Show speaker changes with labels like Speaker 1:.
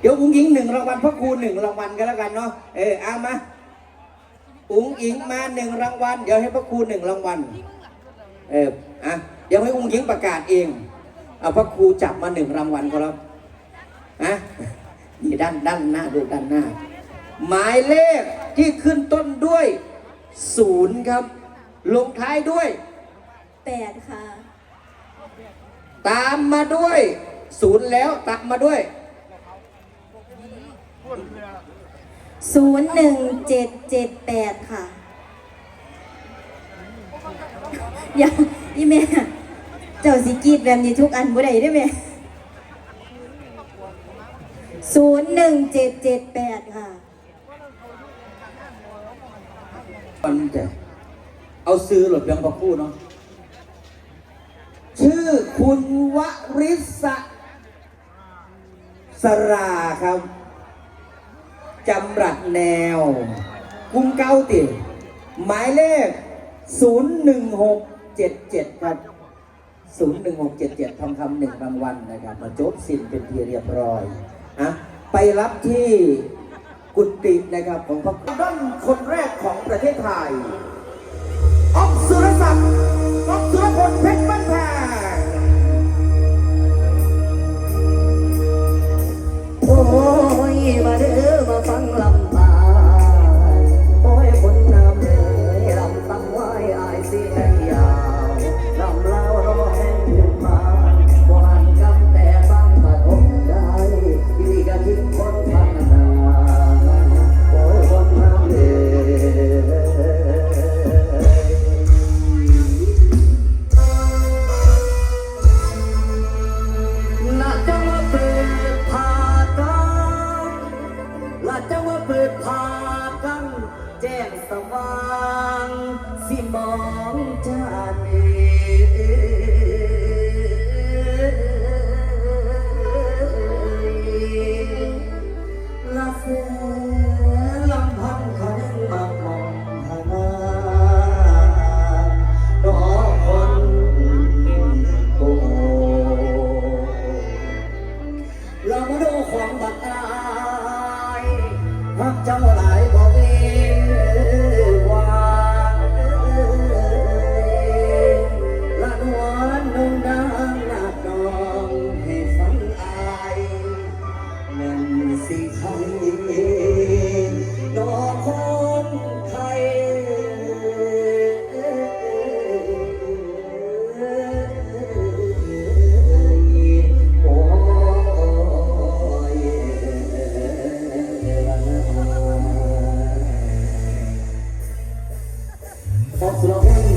Speaker 1: เดี๋ยวอุ้งอิงหนึ่งรางวัลพระครูหนึ่งรางวัลกันแล้วกันเนาะ เออเอามาอุ้งอิงมาหนึ่งรางวัล เดี๋ยวให้พระครูหนึ่งรางวัล เอออะเดี๋ยวให้อุ้งอิงประกาศเอง เอาพระครูจับมาหนึ่งรางวัลก็แล้วอะนี่ด้านด้านหน้าดูด้านหน้า หมายเลขที่ขึ้นต้นด้วยศูนย์ครับ ลงท้ายด้วย
Speaker 2: แปดค่ะ
Speaker 1: ตามมาด้วยศูนย์แล้วตามมาด้วย
Speaker 2: ศูนย์หนึ่งเจ็ดเจ็ดแปดค่ะอย่าอีเมเจ้าสิกีดแบบนี้ทุกอันบ่ได้ได้ไหมศูนย์หนึ่งเจ็ดเจ็ดแปดค่ะ
Speaker 1: มันจะเอาซื้อหลดเพียงพอคู่เนาะ ชื่อคุณวริศสราครับ จำรัดแนวกรุงเก้าติ หมายเลข 01677 ครับ 01677 ทองคำหนึ่งรางวัลนะครับ มาจบสิ้นเป็นที่เรียบร้อยอะไปรับที่กุฏินะครับของพระด้านคนแรกของประเทศไทย ออกสุรศักดิ์ออกสุรพลเพชร พั
Speaker 3: กเจ้าหลาย ครับสุรพล